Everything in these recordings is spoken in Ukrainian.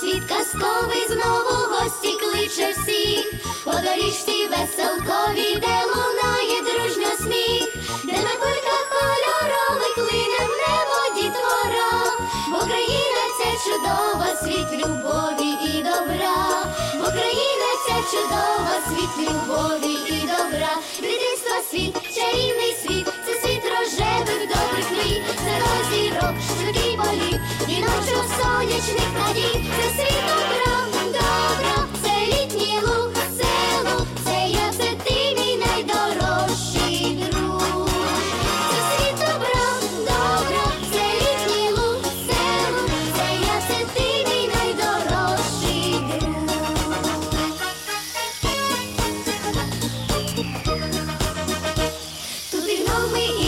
світ казковий знову гості кличе всіх. По доріжці веселкові, де лунає дружньо сміх, де на кульках кольорових лине в небо дітвора. Бо країна ця чудова, світ любові і добра. Бо країна ця чудова, світ любові і добра. Дитинства світ, чарівний світ, це світ рожевих добрих мрій, це розірок, швидкий сонячних надій, це світ добра, добра, це літній луг, село, це я, це ти, мій найдорожчий друг. Це світ добра, добра, це літній луг, село, це я, це ти, мій найдорожчий друг. Тут і гноми, і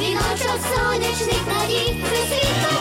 віночок сонячних надій, це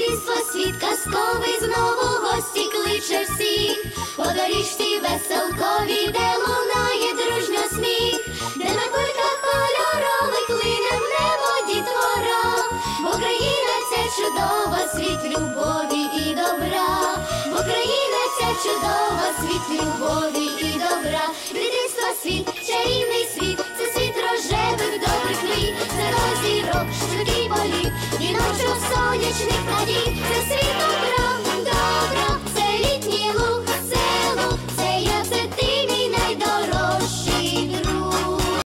дитинство світ казковий знову гості кличе всіх, по доріжці веселковій, де лунає дружньо сміх, де на кульках кольорових лине в небо дітвора, Україна ця чудова, світ любові і добра, Україна ця чудова, світ любові і добра, дитинство світ, чарівний світ, це світ рожевих добрих мрій, це розі.